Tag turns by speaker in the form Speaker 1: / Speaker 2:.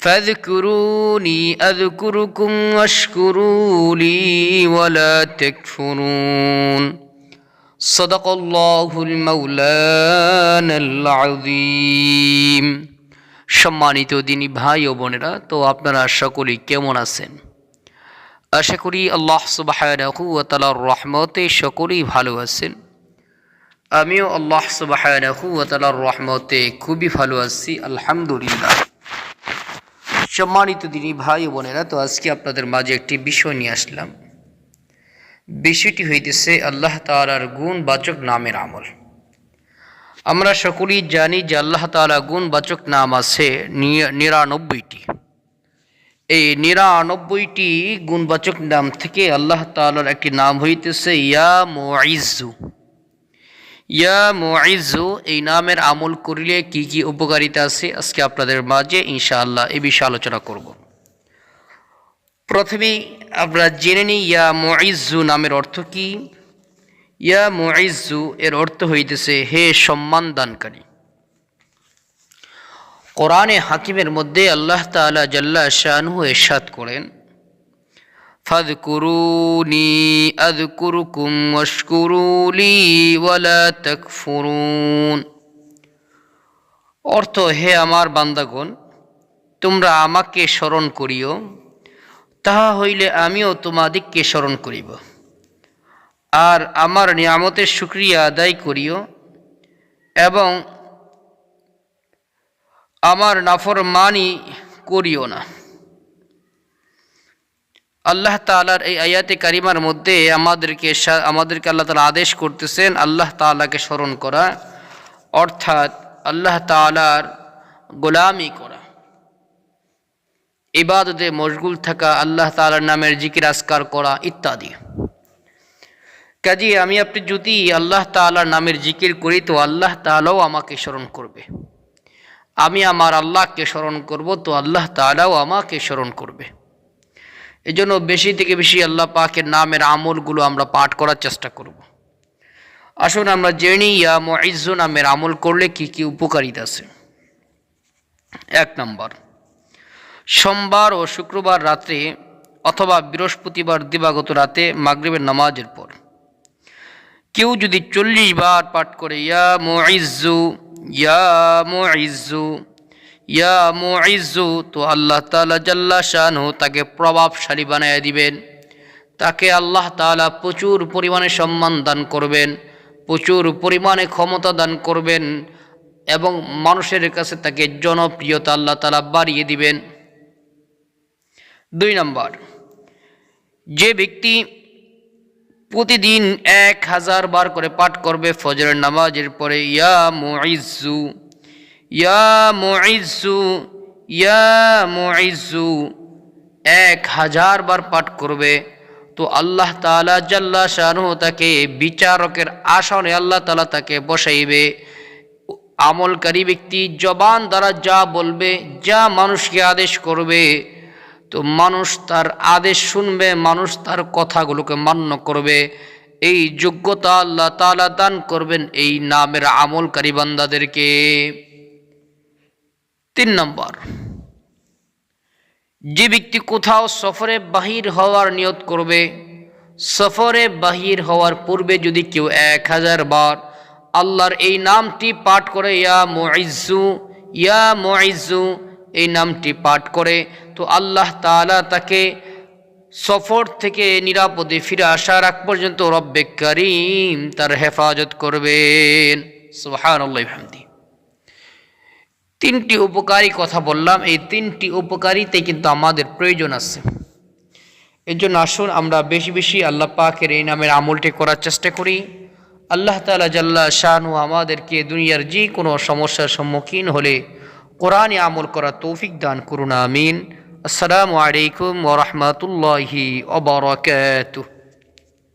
Speaker 1: فاذكروني أذكركم واشكروا لي ولا تكفرون صدق الله المولانا العظيم সম্মানিত দিনী ভাই ও বোনেরা তো আপনারা সকলেই কেমন আছেন আশা করি আল্লাহ সুবাহানাহু ওয়া তাআলার রহমতে সকলেই ভালো আছেন আমিও আল্লাহ সুবাহানাহু ওয়া তাআলার রহমতে খুবই ভালো আছি আলহামদুলিল্লাহ সম্মানিত দিনী ভাই ও বোনেরা, তো আজকে আপনাদের মাঝে একটি বিষয় নিয়ে আসলাম। বিষয়টি হইতেছে আল্লাহ তালার গুণবাচক নামের আমল। আমরা সকলেই জানি যে আল্লাহ তালা গুণবাচক নাম আছে নিরানব্বইটি। এই নিরানব্বইটি গুণবাচক নাম থেকে আল্লাহ তালার একটি নাম হইতেছে ইয়া মোয়াইজু ইয়া মোয়াইজু এই নামের আমল করিলে কি কি উপকারিতা আছে? আজকে আপনাদের মাঝে ইনশাআল্লাহ এ বিষয়ে আলোচনা করব। প্রথমেই আমরা জেনে নিই, ইয়া মোয়াইজু নামের অর্থ কি? ইয়া মোয়াইজু এর অর্থ হইতেছে, হে সম্মান দানকারী কোরআনে হাকিমের মধ্যে আল্লাহ তাআলা জাল্লা শাহনু এরশাদ করেন ফাদকুরুনি আযকুরুকুম ওয়াশকুরুলি ওয়ালা তাকফুরুন। অর্থ, হে আমার বান্দাগণ, তোমরা আমাকে স্মরণ করিও, তাহা হইলে আমিও তোমাদিগকে স্মরণ করিব। আর আমার নিয়ামতের শুক্রিয়া আদায় করিও, এবং আমার নাফর নাফরমানি করিও না। আল্লাহ তালার এই আয়াতে কারিমার মধ্যে আমাদেরকে আমাদেরকে আল্লাহ তালা আদেশ করতেছেন আল্লাহ তালাকে স্মরণ করা, অর্থাৎ আল্লাহ তালার গোলামি করা। ইবাদতে মশগুল থাকা, আল্লাহ তালার নামের জিকির আসকার করা ইত্যাদি। কাজে, আমি আপনি যদি আল্লাহ তালার নামের জিকির করি তো আল্লাহ তালাও আমাকে স্মরণ করবে। আমি আমার আল্লাহকে স্মরণ করব তো আল্লাহ তালাও আমাকে স্মরণ করবে। এই জন্য বেশি থেকে বেশি আল্লাহ পাকের নামের আমলগুলো আমরা পাঠ করার চেষ্টা করব। আসুন আমরা জেনি ইয়া মুইজ্জু নামের আমল করলে কি কি উপকারিতা আছে। এক নম্বর, সোমবার ও শুক্রবার রাত্রে অথবা বৃহস্পতিবার দিবাগত রাতে মাগরিবের নামাজের পর। কেউ যদি চল্লিশ বার পাঠ করে, ইয়া মুইজ্জু ইয়া মুইজ্জু ইয়া মুইজ্জু তো আল্লাহ তাআলা জাল্লা শানহু তাকে প্রভাবশালী বানায় দিবেন। তাকে আল্লাহ তাআলা প্রচুর পরিমাণে সম্মান দান করবেন, প্রচুর পরিমাণে ক্ষমতা দান করবেন এবং মানুষের কাছে তাকে জনপ্রিয়তা আল্লাহ তালা বাড়িয়ে দিবেন। দুই নম্বর, যে ব্যক্তি প্রতিদিন এক হাজার বার করে পাঠ করবে ফজরের নামাজের পরে, ইয়া মুইজ্জু ইয়া মুইজ্জু ইয়া মুইজ্জু এক হাজার বার পাঠ করবে। তো আল্লাহ তাআলা জাল্লা শাহরু তাকে বিচারকের আসনে আল্লাহ তালা তাকে বসাইবে। আমলকারী ব্যক্তি জবান দ্বারা যা বলবে, যা মানুষকে আদেশ করবে, তো মানুষ তার আদেশ শুনবে, মানুষ তার কথাগুলোকে মান্য করবে। এই যোগ্যতা আল্লাহ তালা দান করবেন এই নামের আমলকারী বান্দাদেরকে। তিন নম্বর। যে ব্যক্তি কোথাও সফরে বাহির হওয়ার নিয়ত করবে, সফরে বাহির হওয়ার পূর্বে যদি কেউ এক হাজার বার আল্লাহর এই নামটি পাঠ করে, ইয়া মুইজ্জু ইয়া মুইজ্জু এই নামটি পাঠ করে, তো আল্লাহ তাআলা তাকে সফর থেকে নিরাপদে ফিরে আসার আগ পর্যন্ত রব্বে করিম তার হেফাজত করবেন। সুবহানাল্লাহি হামদি তিনটি উপকারী কথা বললাম। এই তিনটি উপকারিতে কিন্তু আমাদের প্রয়োজন আছে। এর জন্য আসুন আমরা বেশি বেশি আল্লাহ পাকের এই নামের আমলটি করার চেষ্টা করি। আল্লাহ তালা জাল্লা শাহানু আমাদেরকে দুনিয়ার যে কোনো সমস্যার সম্মুখীন হলে কোরআনে আমল করা তৌফিক দান করুন, আমিন। আসসালামু আলাইকুম ওরহমতুল্লাহি ওবরাকাতুহ